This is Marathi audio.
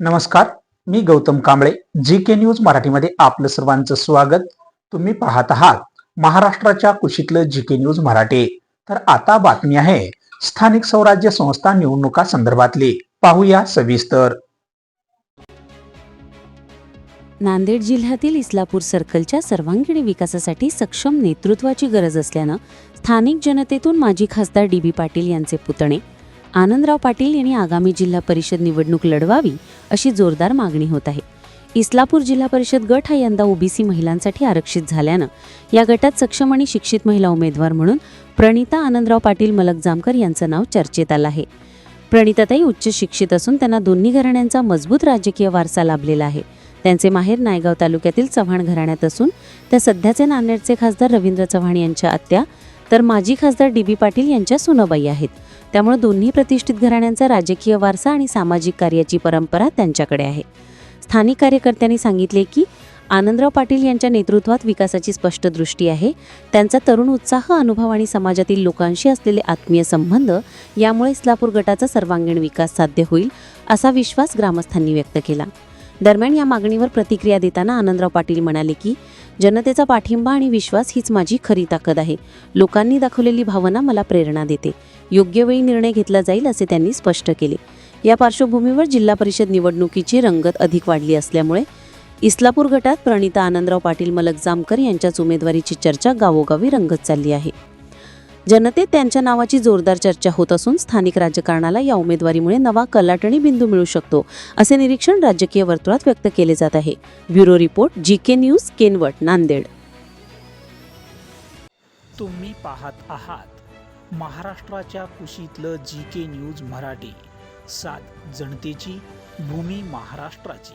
नमस्कार मी Gautam Kamble G K news मराठीमध्ये आपलं सर्वांचं स्वागत. तुम्ही पाहत आहात महाराष्ट्राच्या कुशीतलं जी के न्यूज मराठी. तर आता बातमी आहे स्थानिक स्वराज्य संस्था निवडणुका संदर्भातली. पाहूया सविस्तर. नांदेड जिल्ह्यातील इस्लापूर सर्कलच्या सर्वांगीण विकासासाठी सक्षम नेतृत्वाची गरज असल्यानं स्थानिक जनतेतून माजी खासदार डी बी पाटील यांचे पुतणे आनंदराव पाटील यांनी आगामी जिल्हा परिषद निवडणूक लढवावी अशी जोरदार मागणी होत आहे. इस्लापूर जिल्हा परिषद गट हा यंदा ओबीसी महिलांसाठी आरक्षित झाल्यानं या गटात सक्षम आणि शिक्षित महिला उमेदवार म्हणून प्रणिता आनंदराव पाटील मलक जामकर यांचं नाव चर्चेत आलं आहे. प्रणिताताई उच्च शिक्षित असून त्यांना दोन्ही घराण्यांचा मजबूत राजकीय वारसा लाभलेला आहे. त्यांचे माहेर नायगाव तालुक्यातील चव्हाण घराण्यात असून त्या सध्याचे नांदेडचे खासदार रवींद्र चव्हाण यांच्या आत्या तर माजी खासदार डी बी पाटील यांच्या सुनबाई आहेत. त्यामुळे दोन्ही प्रतिष्ठित घराण्यांचा राजकीय वारसा आणि सामाजिक कार्याची परंपरा त्यांच्याकडे आहे. स्थानिक कार्यकर्त्यांनी सांगितले की आनंदराव पाटील यांच्या नेतृत्वात विकासाची स्पष्ट दृष्टी आहे. त्यांचा तरुण उत्साह अनुभव आणि समाजातील लोकांशी असलेले आत्मीय संबंध यामुळे इस्लापूर गटाचा सर्वांगीण विकास साध्य होईल असा विश्वास ग्रामस्थांनी व्यक्त केला. दरम्यान या मागणीवर प्रतिक्रिया देताना आनंदराव पाटील म्हणाले की जनतेचा पाठिंबा आणि विश्वास हीच माझी खरी ताकद आहे. लोकांनी दाखवलेली भावना मला प्रेरणा देते. योग्य वेळी निर्णय घेतला जाईल असे त्यांनी स्पष्ट केले. या पार्श्वभूमीवर जिल्हा परिषद निवडणुकीची रंगत अधिक वाढली असल्यामुळे इस्लापूर गटात प्रणिता आनंदराव पाटील मलक जामकर यांच्याच उमेदवारीची चर्चा गावोगावी रंगत चालली आहे. जनतेत त्यांच्या नावाची जोरदार चर्चा होत असून स्थानिक राजकारणाला या उमेदवारीमुळे नवा कलाटणी बिंदू मिळू शकतो असे निरीक्षण राजकीय वर्तुळात व्यक्त केले जात आहे. Bureau report G K news Kinwat Nanded. तुम्ही पाहत आहात महाराष्ट्राच्या कुशीतलं जी के न्यूज मराठी. सात जनतेची भूमी महाराष्ट्राची.